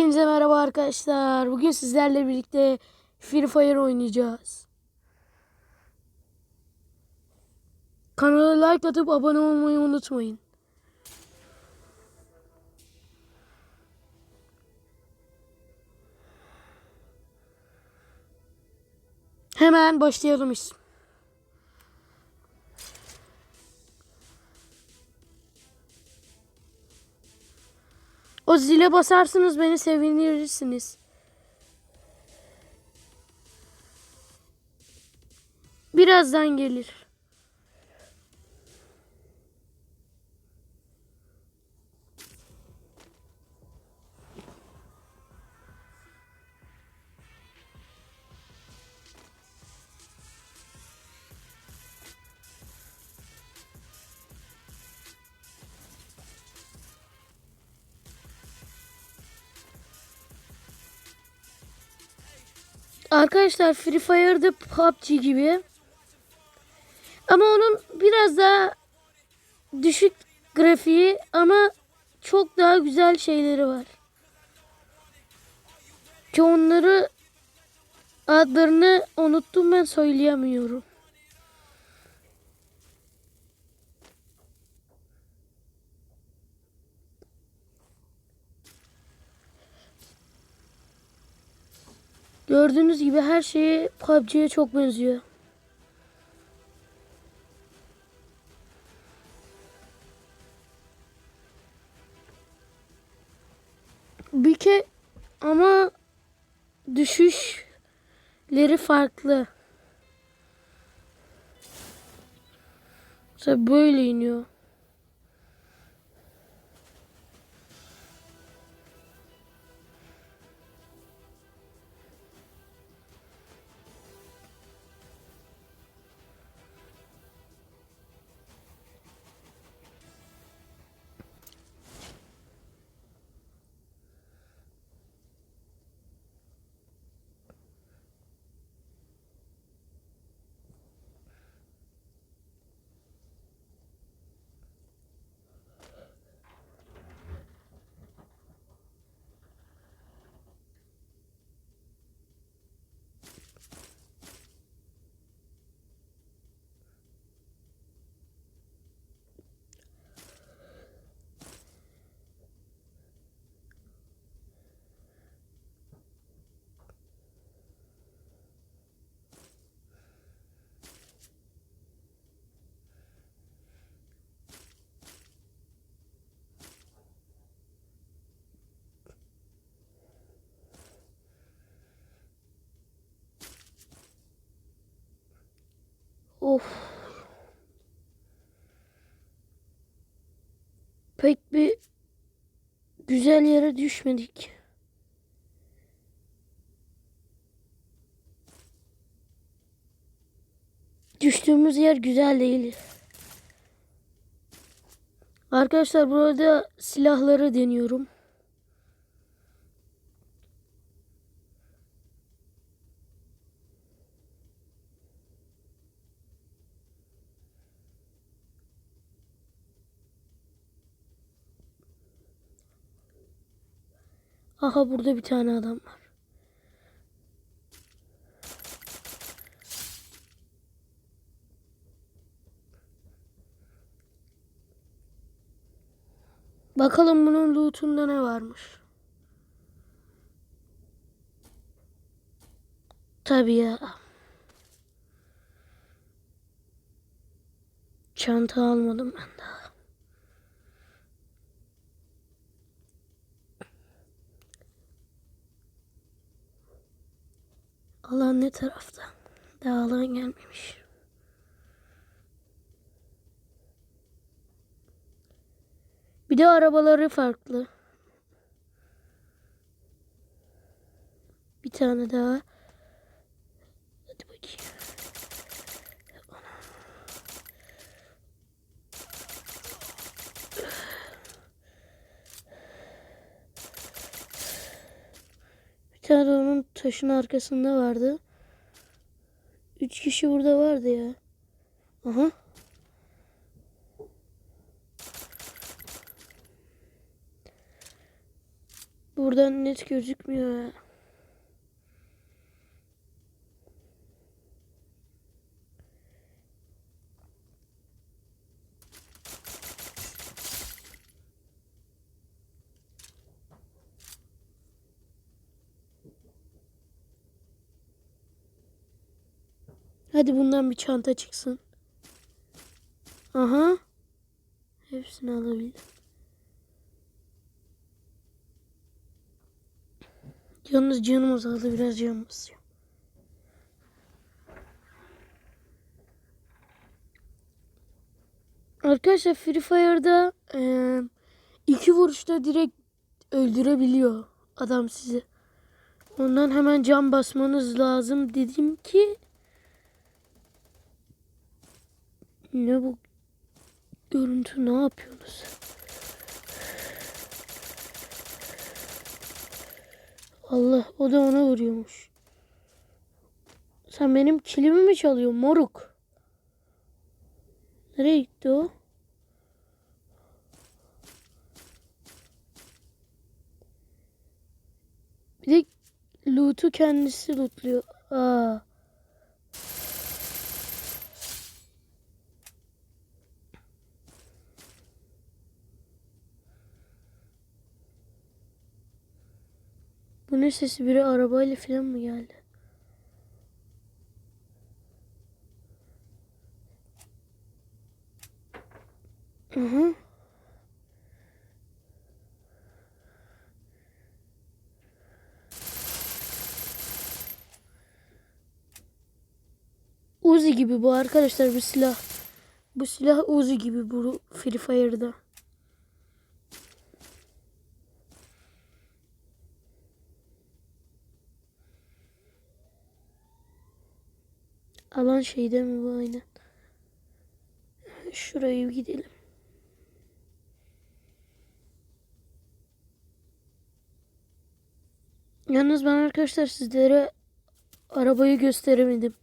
Hepinize merhaba arkadaşlar. Bugün sizlerle birlikte Free Fire oynayacağız. Kanala like atıp abone olmayı unutmayın. Hemen başlayalım iş. O zile basarsınız beni sevinirsiniz. Birazdan gelir. Arkadaşlar Free Fire'da PUBG gibi. Ama onun biraz daha düşük grafiği ama çok daha güzel şeyleri var. Ki onları adlarını unuttum ben söyleyemiyorum. Gördüğünüz gibi her şeyi PUBG'ye çok benziyor. Bir ke ama düşüşleri farklı. Mesela böyle iniyor. Of. Pek bir güzel yere düşmedik. Düştüğümüz yer güzel değil. Arkadaşlar burada silahları deniyorum. Aha burada bir tane adam var. Bakalım bunun lootunda ne varmış. Tabii ya. Çanta almadım ben daha. Alan ne tarafta? Daha alan gelmemiş. Bir de arabaları farklı. Bir tane daha. Tane de onun taşın arkasında vardı. Üç kişi burada vardı ya. Aha. Buradan net gözükmüyor ya. Hadi bundan bir çanta çıksın. Aha. Hepsini alabildim. Yalnız canım azaldı. Biraz canım basıyor. Arkadaşlar Free Fire'da eee, iki vuruşta direkt öldürebiliyor adam sizi. Ondan hemen can basmanız lazım dedim ki ne bu görüntü ne yapıyorsunuz? Allah o da ona vuruyormuş. Sen benim kilimi mi çalıyorsun moruk? Nereye gitti o? Bir de loot'u kendisi lootluyor. Aa. Bu ne sesi? Biri arabayla falan mı geldi? Hı hı. Uzi gibi bu arkadaşlar bu silah. Bu silah Uzi gibi bu Free Fire'da. Alan şeyde mi bu aynen. Şuraya gidelim. Yalnız ben arkadaşlar sizlere arabayı gösteremedim.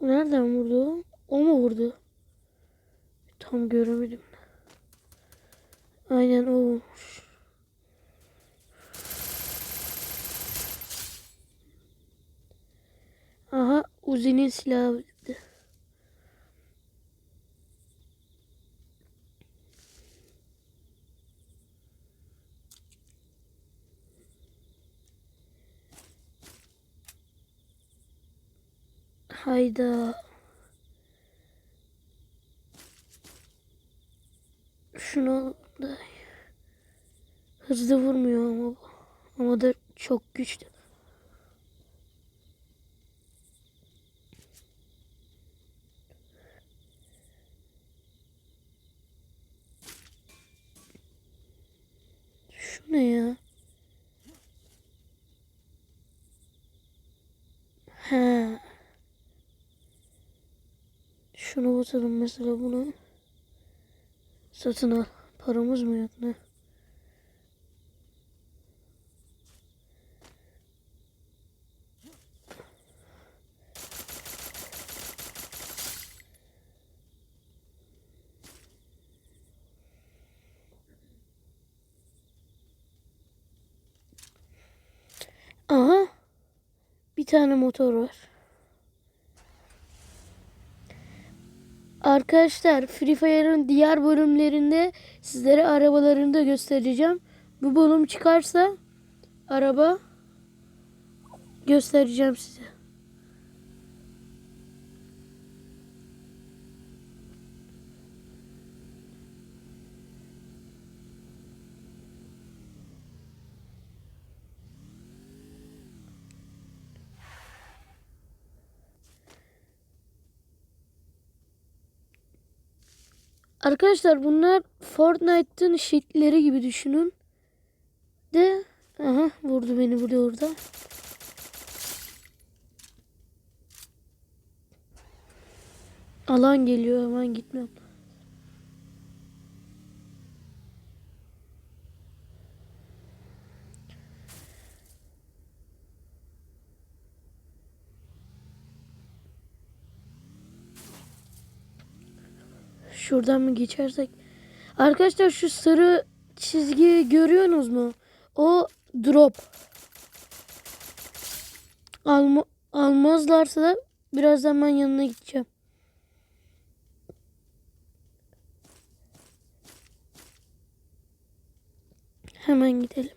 Nereden vurdu o? O mu vurdu? Tam göremedim. Aynen o. Aha Uzi'nin silahı. Hayda. Şunu da hızlı vurmuyor ama. Ama da çok güçlü. Şu ne ya? He. Şunu basalım mesela bunu. Satın al. Paramız mı yok ne? Aha. Bir tane motor var. Arkadaşlar Free Fire'ın diğer bölümlerinde sizlere arabalarını da göstereceğim. Bu bölüm çıkarsa araba göstereceğim size. Arkadaşlar bunlar Fortnite'ın shitleri gibi düşünün. De aha vurdu beni burada orada. Alan geliyor hemen gitmem. Şuradan mı geçersek? Arkadaşlar şu sarı çizgi görüyorsunuz mu? O drop. Alma, almazlarsa da birazdan ben yanına gideceğim. Hemen gidelim.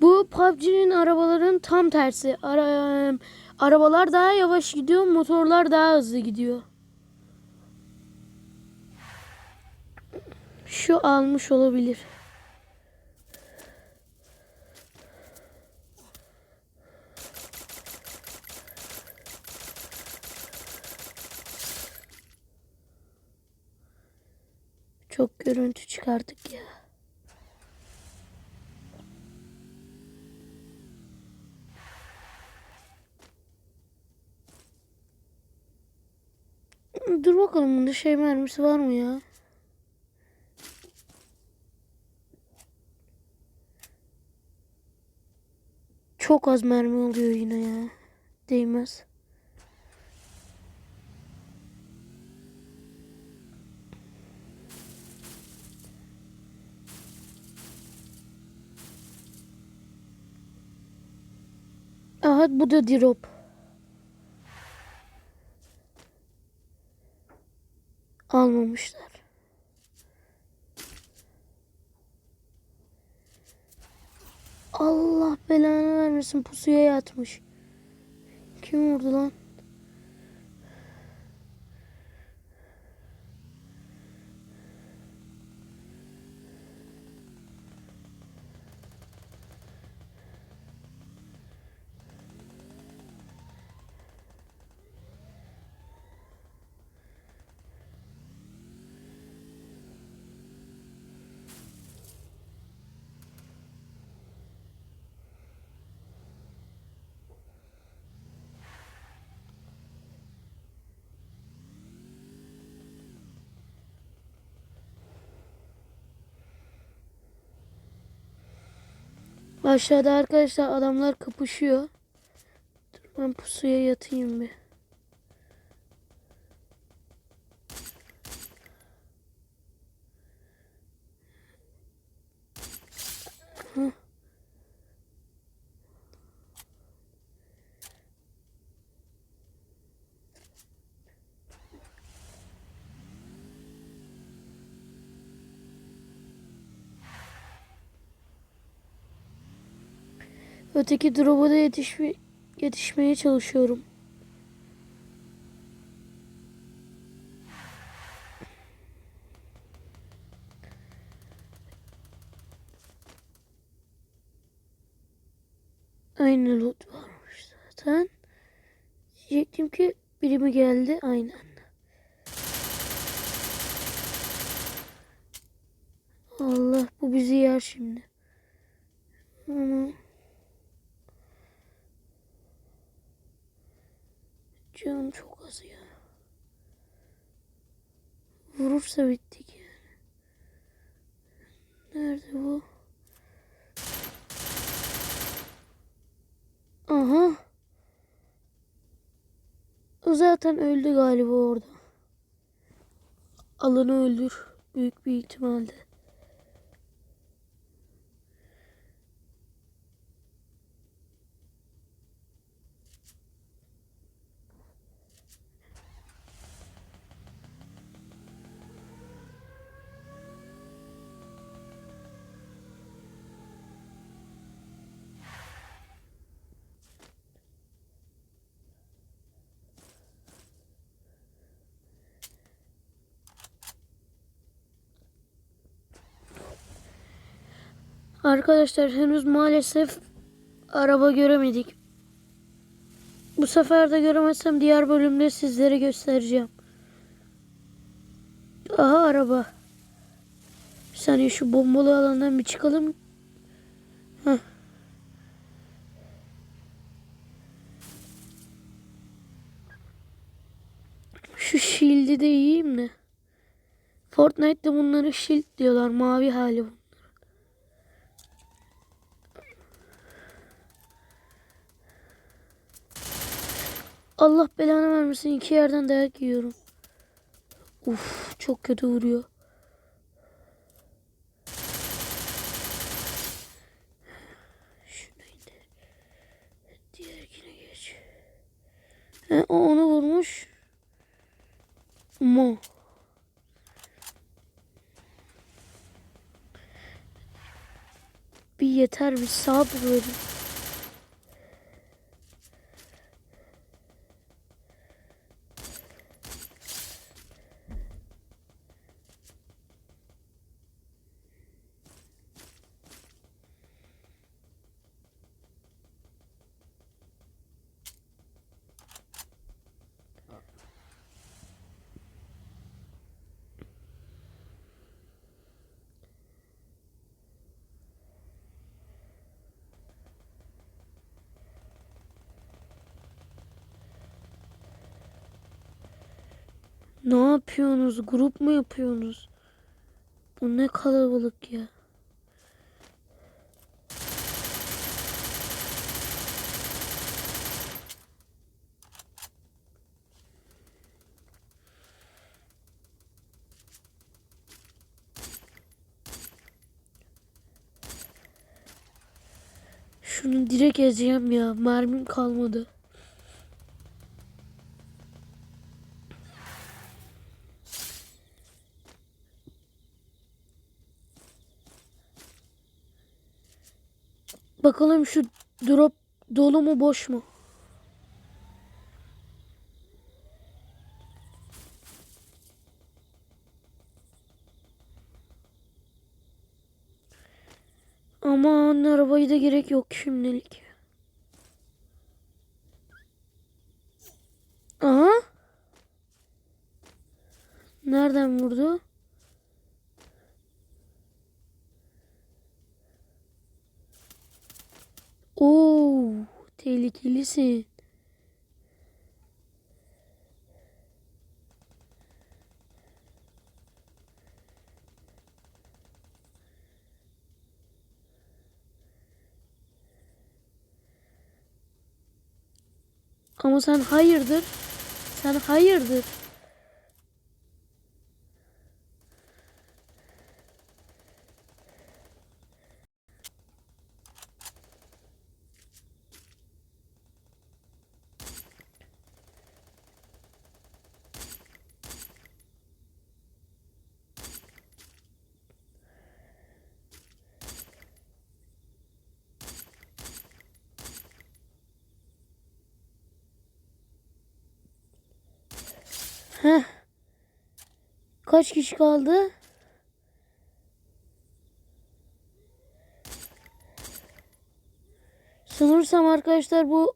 Bu PUBG'nin arabaların tam tersi. Ara, arabalar daha yavaş gidiyor, motorlar daha hızlı gidiyor. Şu almış olabilir. Çok görüntü çıkardık ya. Bakalım bunda şey mermisi var mı ya? Çok az mermi oluyor yine ya. Değmez. Aha bu da drop. Almamışlar. Allah belanı vermesin pusuya yatmış. Kim vurdu lan? Aşağıda arkadaşlar adamlar kapışıyor. Dur ben pusuya yatayım bir. Öteki drop'a da yetişme, yetişmeye çalışıyorum. Aynı loot varmış zaten. Diyecektim ki biri mi geldi? Aynen. Allah bu bizi yer şimdi. Ama canım çok az ya. Vurursa bittik yani. Nerede bu? Aha. O zaten öldü galiba orada. Alanı öldür. Büyük bir ihtimalle. Arkadaşlar henüz maalesef araba göremedik. Bu sefer de göremezsem diğer bölümde sizlere göstereceğim. Aha araba. Bir saniye şu bombalı alandan bir çıkalım. Şu shield'i de yiyeyim de. Fortnite'da bunlara shield diyorlar. Mavi hali bu. Allah belanı vermesin. iki yerden dayak yiyorum. Uf çok kötü vuruyor. Şunu indir. Diğerkine geç. He, o onu vurmuş. Mo. Bir yeter bir sabır verin. Ne yapıyorsunuz? Grup mu yapıyorsunuz? Bu ne kalabalık ya. Şunu direkt ezeceğim ya. Mermim kalmadı. Bakalım şu drop dolu mu boş mu? Aman arabayı da gerek yok şimdilik. Aha. Nereden vurdu? Oo, tehlikelisin. Ama sen hayırdır? Sen hayırdır? Heh. Kaç kişi kaldı? Sanırsam arkadaşlar bu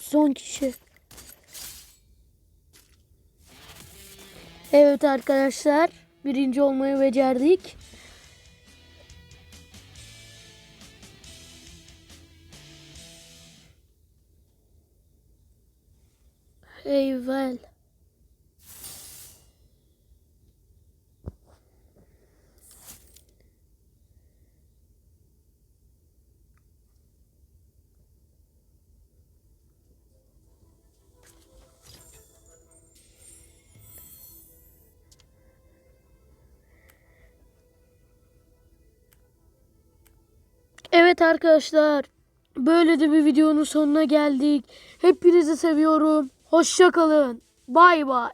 son kişi. Evet arkadaşlar. Birinci olmayı becerdik. Eyvallah. Evet arkadaşlar. Böyle de bir videonun sonuna geldik. Hepinizi seviyorum. Hoşça kalın. Bay bay.